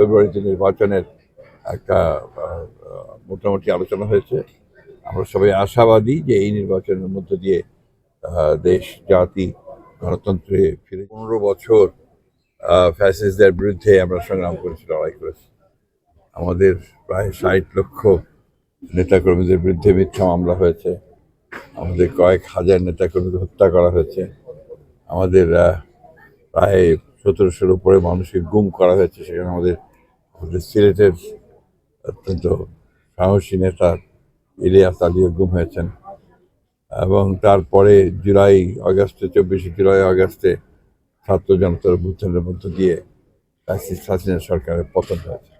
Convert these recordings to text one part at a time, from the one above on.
ফেব্রুয়ারিতে নির্বাচনের একটা মোটামুটি আলোচনা হয়েছে। আমরা সবাই আশাবাদী যে এই নির্বাচনের মধ্য দিয়ে দেশ, জাতি, গণতন্ত্রে ফিরে পনেরো বছর ফ্যাসিসদের বিরুদ্ধে আমরা সংগ্রাম করেছি, লড়াই করেছি। আমাদের প্রায় ষাট লক্ষ নেতাকর্মীদের বিরুদ্ধে মিথ্যা মামলা হয়েছে। আমাদের কয়েক হাজার নেতাকর্মীকে হত্যা করা হয়েছে। আমাদের প্রায় সতেরোশোর উপরে মানুষকে গুম করা হয়েছে, সেখানে আমাদের সিলেটের অত্যন্ত সাহসী নেতা ইলিয়াস আলীও গুম হয়েছেন এবং তারপরে জুলাই আগস্টে, চব্বিশে জুলাই আগস্টে ছাত্র জনতার অভ্যুত্থানের মধ্য দিয়ে হাসিনা সরকারের পতন হয়েছে।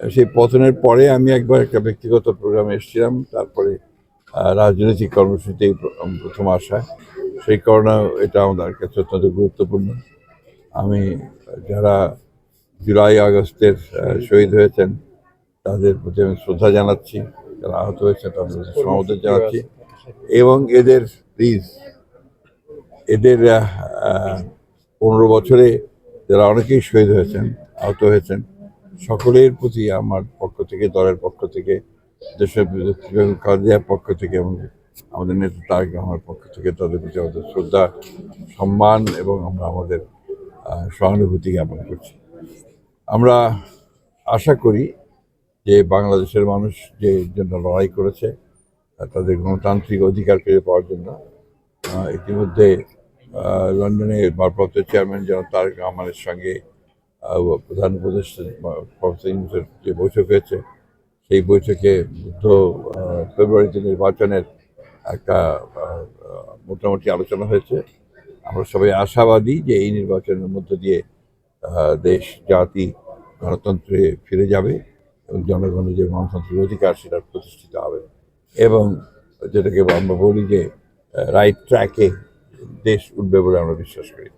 সেই পতনের পরে আমি একবার একটা ব্যক্তিগত প্রোগ্রামে এসেছিলাম, তারপরে রাজনৈতিক কর্মসূচিতে প্রথম আসা সেই কারণে এটা আমাদের কাছে অত্যন্ত গুরুত্বপূর্ণ। আমি যারা জুলাই আগস্টের শহীদ হয়েছেন। তাদের প্রতি আমি শ্রদ্ধা জানাচ্ছি, যারা আহত হয়েছে তাদের সমবেদনা জানাচ্ছি। এবং এদের প্লিজ এদের পনেরো বছরে যারা অনেকেই শহীদ হয়েছেন, আহত হয়েছেন, সকলের প্রতি আমার পক্ষ থেকে, দলের পক্ষ থেকে, দেশের কাজিয়ার পক্ষ থেকে এবং আমাদের নেতা তারেক রহমানের পক্ষ থেকে তাদের প্রতি আমাদের শ্রদ্ধা, সম্মান এবং আমরা আমাদের সহানুভূতি জ্ঞাপন করছি। আমরা আশা করি যে বাংলাদেশের মানুষ যে জন্য লড়াই করেছে তাদের গণতান্ত্রিক অধিকার ফিরে পাওয়ার জন্য ইতিমধ্যে লন্ডনে ভারপ্রাপ্ত চেয়ারম্যান যেন তারেক রহমানের সঙ্গে প্রধান উপদেষ্টা যে বৈঠক হয়েছে, সেই বৈঠকে বুদ্ধ ফেব্রুয়ারিতে নির্বাচনের একটা মোটামুটি আলোচনা হয়েছে। আমরা সবাই আশাবাদী যে এই নির্বাচনের মধ্য দিয়ে দেশ, জাতি গণতন্ত্রে ফিরে যাবে এবং জনগণের যে গণতন্ত্রের অধিকার সেটা প্রতিষ্ঠিত হবে। এবং যেটাকে আমরা বলি যে রাইট ট্র্যাকে দেশ উঠবে বলে আমরা বিশ্বাস করি।